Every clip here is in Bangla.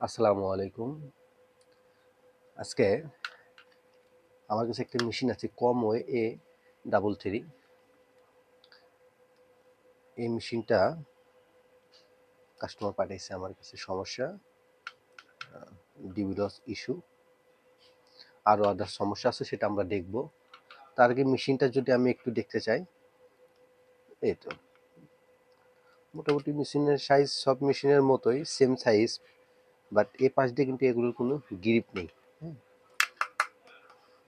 আসসালামু আলাইকুম। আজকে আমার কাছে একটা মেশিন আছে Comway A double three এই মেশিনটা কাস্টমার পাঠিয়েছে আমার কাছে সমস্যা ডিভিডস ইস্যু আরও আদার সমস্যা আছে সেটা আমরা দেখব। তার আগে মেশিনটা যদি আমি একটু দেখতে চাই, এই তো। মোটামুটি মেশিনের সাইজ সব মেশিনের মতোই সেম সাইজ বাট এ পাশ দিয়ে কিন্তু এগুলোর কোনো গ্রিপ নেই হ্যাঁ?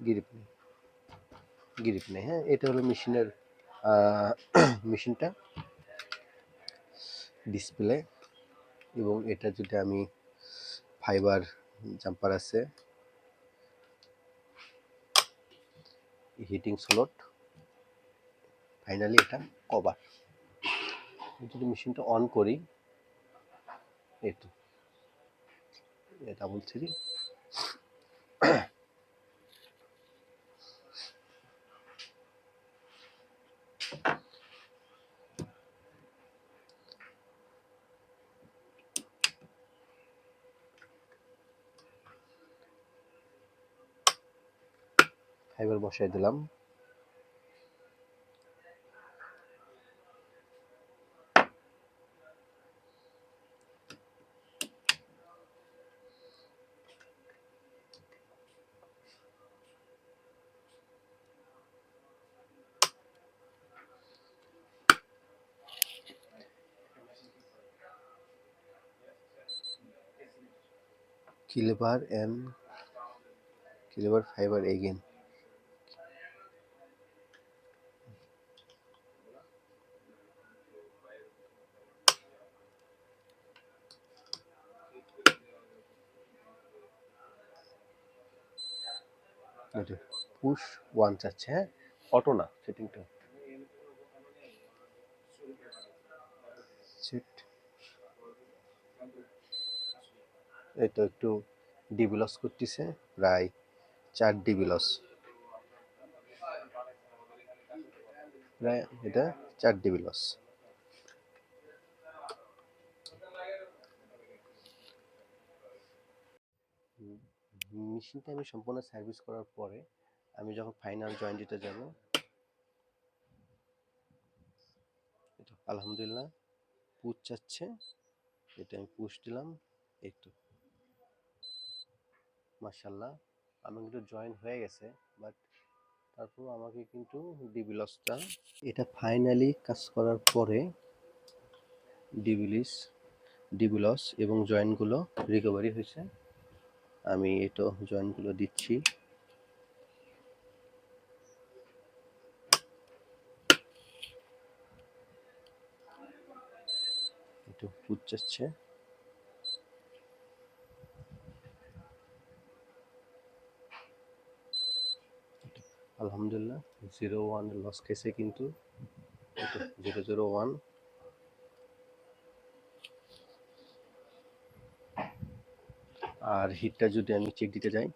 গ্রিপ নেই। গ্রিপ নেই হ্যাঁ? এটা হলো মেশিনের মেশিনটা ডিসপ্লে এবং এটা যদি আমি ফাইবার জাম্পার আছে হিটিং স্লট ফাইনালি এটা কভার যদি মেশিনটা অন করি তো ডাবল থ্রি ফাইবার বসাই দিলাম। And kilobar fiber again এটা পুশ ওয়ান চাচ্ছে হ্যাঁ অটো না সেটিংটা সেট এই তো একটু ডিবি লস করতেছে, প্রায় চার ডিবি লস। প্রায় এটা চার ডিবি লস। মেশিনটা আমি সম্পূর্ণ সার্ভিস করার পরে আমি যখন ফাইনাল জয়েন্ট দিতে যাব আলহামদুলিল্লাহ পুষ চাচ্ছে এটা আমি পুষ দিলাম, এই তো। মার্শাল্লাহ আমি কিন্তু জয়েন হয়ে গেছে বাট তারপর আমাকে কিন্তু ডিবি লসটা এটা ফাইনালি কাজ করার পরে ডিবিলিস ডিবি লস এবং জয়েন্টগুলো রিকভারি হয়েছে। আমি এটা জয়েন্টগুলো দিচ্ছি। একটু পুচ্চাচ্ছে আলহামদুলিল্লাহ জিরো ওয়ান লস খেয়েছে কিন্তু জিরো জিরো ওয়ান আর হিটটা যদি আমি চেক দিতে যাই